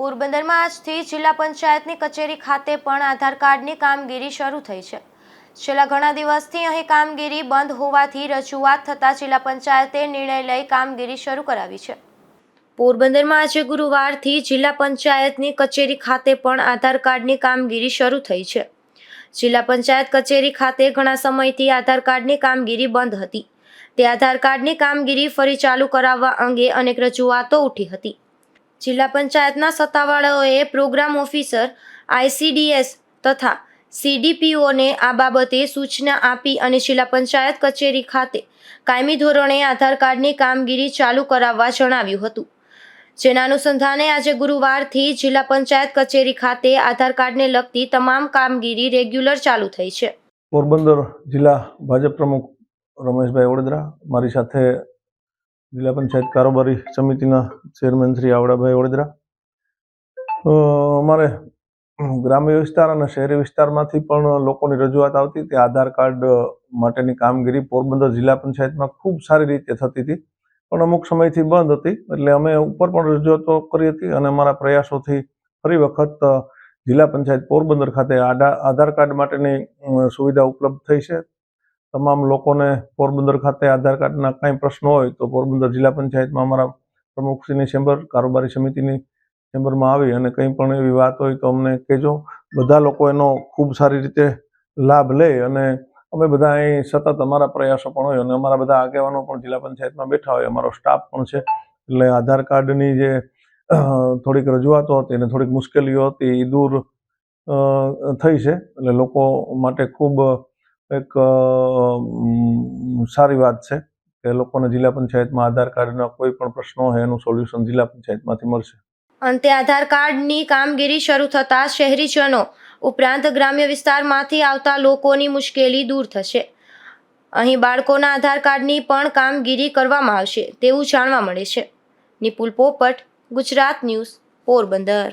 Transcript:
પોરબંદરમાં આજથી જિલ્લા પંચાયતની કચેરી ખાતે પણ આધાર કાર્ડની કામગીરી શરૂ થઈ છે. છેલ્લા ઘણા દિવસથી અહીં કામગીરી બંધ હોવાથી રજૂઆત થતાં જિલ્લા પંચાયતે નિર્ણય લઈ કામગીરી શરૂ કરાવી છે. પોરબંદરમાં આજે ગુરુવારથી જિલ્લા પંચાયતની કચેરી ખાતે પણ આધાર કાર્ડની કામગીરી શરૂ થઈ છે. જિલ્લા પંચાયત કચેરી ખાતે ઘણા સમયથી આધાર કાર્ડની કામગીરી બંધ હતી. તે આધાર કાર્ડની કામગીરી ફરી ચાલુ કરાવવા અંગે અનેક રજૂઆતો ઉઠી હતી. જિલ્લા પંચાયતના સત્તાવાળાઓએ પ્રોગ્રામ ઓફિસર આઈસીડીએસ તથા સીડીપીઓને આ બાબતે સૂચના આપી અને જિલ્લા પંચાયત કચેરી ખાતે કાયમી ધોરણે આધાર કાર્ડની કામગીરી ચાલુ કરાવવા જણાવ્યું હતું. જેના અનુસંધાને આજે ગુરુવારથી જિલ્લા પંચાયત કચેરી ખાતે આધાર કાર્ડને લગતી તમામ કામગીરી રેગ્યુલર ચાલુ થઈ છે. પોરબંદર જિલ્લા ભાજપ પ્રમુખ રમેશભાઈ વડોદરા, મારી સાથે જિલ્લા પંચાયત કારોબારી સમિતિના ચેરમેન શ્રી આવડાભાઈ વડોદરા. અમારે ગ્રામ્ય વિસ્તાર અને શહેરી વિસ્તારમાંથી પણ લોકોની રજૂઆત આવતી તે આધાર કાર્ડ માટેની કામગીરી પોરબંદર જિલ્લા પંચાયતમાં ખૂબ સારી રીતે થતી હતી. પણ અમુક સમયથી બંધ હતી, એટલે અમે ઉપર પણ રજૂઆતો કરી હતી અને અમારા પ્રયાસોથી ફરી વખત જિલ્લા પંચાયત પોરબંદર ખાતે આધાર કાર્ડ માટેની સુવિધા ઉપલબ્ધ થઈ છે. તમામ લોકોને પોરબંદર ખાતે આધાર કાર્ડના કાંઈ પ્રશ્નો હોય તો પોરબંદર જિલ્લા પંચાયતમાં અમારા પ્રમુખશ્રીની ચેમ્બર, કારોબારી સમિતિની ચેમ્બરમાં આવી અને કંઈ પણ એવી વાત હોય તો અમને કહેજો. બધા લોકો એનો ખૂબ સારી રીતે લાભ લે અને અમે બધા અહીં સતત અમારા પ્રયાસો પણ હોય અને અમારા બધા આગેવાનો પણ જિલ્લા પંચાયતમાં બેઠા હોય, અમારો સ્ટાફ પણ છે. એટલે આધાર કાર્ડની જે થોડીક રજૂઆતો હતી અને થોડીક મુશ્કેલીઓ હતી એ દૂર થઈ છે. એટલે લોકો માટે ખૂબ એક સારી વાત છે કે લોકોને જિલ્લા પંચાયતમાં આધાર કાર્ડના કોઈ પણ પ્રશ્નો હોય એનું સોલ્યુશન જિલ્લા પંચાયતમાંથી મળશે. અંતે આધાર કાર્ડની કામગીરી શરૂ થતાં શહેરીજનો ઉપરાંત ગ્રામ્ય વિસ્તારમાંથી આવતા લોકોની મુશ્કેલી દૂર થશે. અહીં બાળકોના આધાર કાર્ડની પણ કામગીરી કરવામાં આવશે તેવું જાણવા મળે છે. નિપુલ પોપટ, ગુજરાત ન્યૂઝ, પોરબંદર.